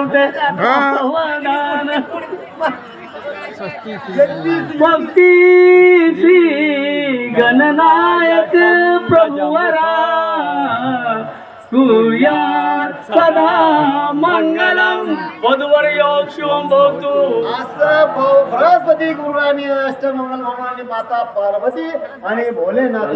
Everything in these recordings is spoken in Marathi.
होते भक्ती गणनायक प्रभुवरा तुया सदा मंगलम. वधूवर योग शिवम भवतु. बृहस्पती गुरुराणी अष्टमंगल भगवानी माता पार्वती आणि भोलेनाथ.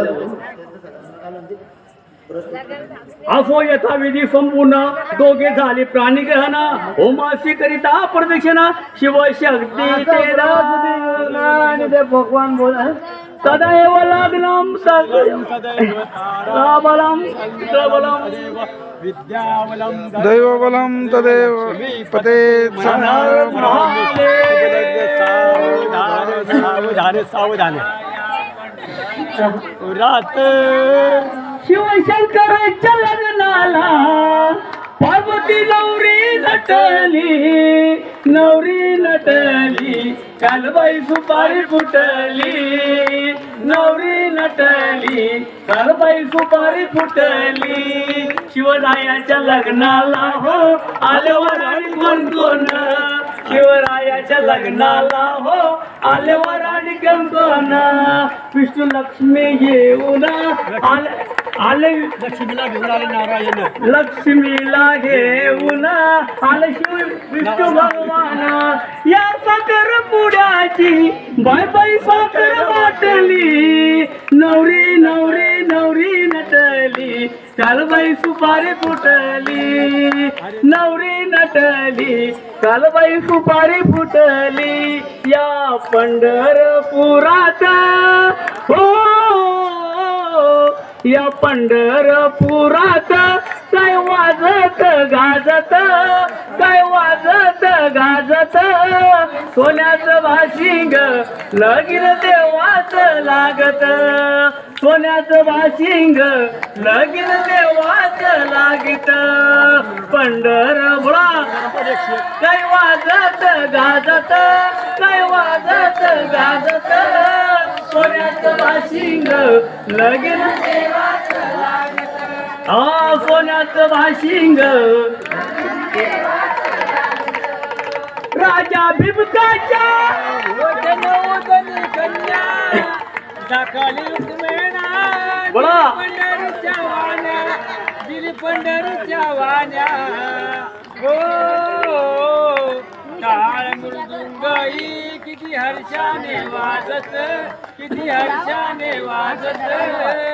असो यथाविधी संपूर्ण दोघे झाले प्राणीग्रहण. होमाशी करिता प्रदक्षिणा बृहस्पती गुरुराणी ते भगवान बोल सदैव लग्नम सबलम सबलम. दैवबलं तदेव पते सावधान सावधान। रात शिवशंकराच्या लग्नाला पार्वती नवरी नटली नवरी नटली कालबाई सुपारी फुटली. नवरी नटली कालबाई सुपारी फुटली. शिवरायाच्या लग्नाला हो आल्यावर आणि कोण शिवरायाच्या लग्नाला हो आल्यावर आणि कोण कोण विष्णू लक्ष्मी येऊन आले आले लक्ष्मीला घेऊन आले नारायण. लक्ष्मीला घेऊन आले शिव विष्णू भगवान. या साखर पुड्याची बाय बाय साखर वाटली. नवरी नवरी नवरी नटली. कालबाई सुपारी फुटली. नवरी नटली. कालबाई सुपारी फुटली. या पंढरपुरात हो या पंढरपुरात. काय वाजत गाजत काय वाजत गाजत. सोन्याचं भाशिंग लगीन देवाच लागत. सोन्याचं भाशिंग लगीन देवाच लागत. पंढरपुरा काय वाजत गाजत काय वाजत गाजत. सोन्याचं भाशिंग लगीन हा सोन्याचं भाशिंग. राजा बिबकाच्या कन्या रुक्मिणा बोला. पंढरीच्या वाण्या दिली पंढरीच्या वाण्या हो. टाळ मृदुंगई किती हर्षाने वाजत किती हर्षाने वाजत.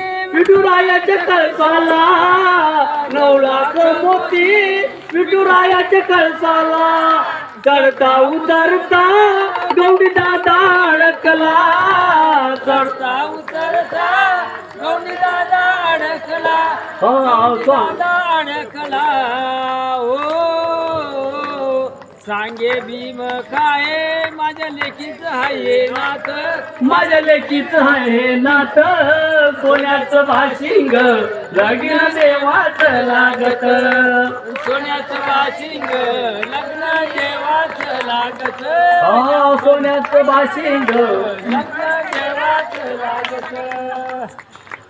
विठुरायाच्या कळसाला. लाख मोती विठुरायाच्या कळसाला. चढता उतरता गौडी दादा अडकला. चढता उतरता गौडी दादा अडकला. हा अडकला. ओ सांगे भीम काय माझ्या लेखीच हाये नाथ माझ्या लेकीच आहे नात. सोन्याचं भाशिंग लगीन देवाच लागत. सोन्याचं वाशिंग लग्न देवाच लागत. हा सोन्याचं भाशिंग लग्न देवाच लागत.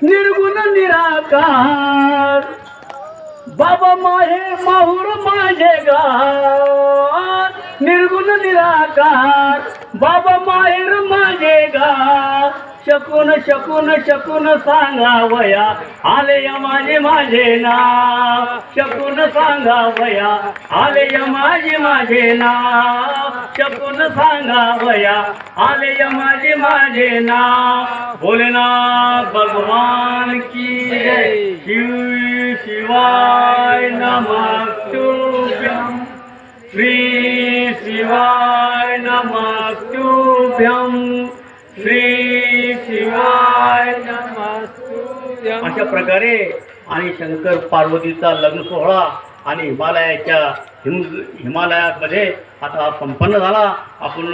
निर्गुण निराकार. बाबा माहे माहुर माझे गार निर्गुण निराकार. बाबा माहेर माझे गार शकून शकून शकून सांगावया आले या माझे माझे नाव. शकून सांगावया आले या माझे माझे नाव. शपून सांगावया? आले या माझे माझे ना भोलेनाथ भगवान की जय. शिव शिवाय नमस्तुभ्यं श्री शिवाय नमस्तुभ्यं श्री शिवाय नमस्तुभ्यं अशा प्रकारे आणि शंकर पार्वतीचा लग्न सोहळा आणि हिमालयाच्या हिम हिमालयामध्ये आता संपन्न झाला. आपण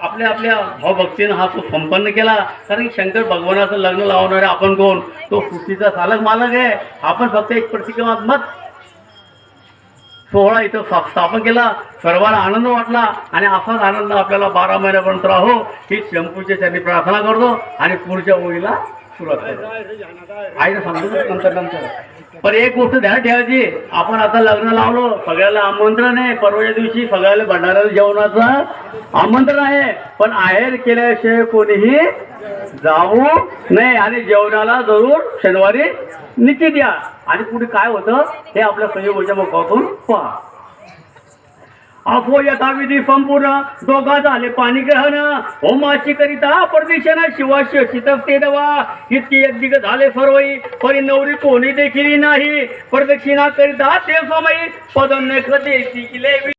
आपल्या आपल्या भावभक्तीनं हा तो संपन्न केला. कारण की शंकर भगवानाचं लग्न लावणारे आपण कोण? तो सृष्टीचा चालक मालक आहे. आपण फक्त एक प्रतिक्रमात्मक सोहळा इथं स्थापन केला. सर्वांना आनंद वाटला आणि असाच आनंद आपल्याला बारा महिन्यापर्यंत राहो ही शंपूच्या त्यांनी प्रार्थना करतो आणि पुढच्या ओळीला सुरुवात करतो. आईनं सांगतो नंतर नंतर. पण एक गोष्ट ध्यान ठेवायची आपण आता लग्न लावलो सगळ्याला आमंत्रण आहे परवाच्या दिवशी सगळ्याला भंडाऱ्याला जेवणाचं आमंत्रण आहे. पण आहेर केल्याशिवाय कोणीही जाऊ नये. आणि जेवणाला जरूर शनिवारी निश्चित द्या आणि पुढे काय होतं हे आपल्या संयोगाच्या मुखातून पहा. अफो यथाविधी संपूर्ण दोघा झाले पाणी ग्रहण. होमाशी करिता प्रदक्षिणा शिवाशी शितस्ते दवा. इतकी यज्ञिक झाले सर्वई परी नवरी कोणी देखील नाही. प्रदक्षिणा करिता ते समयी पदन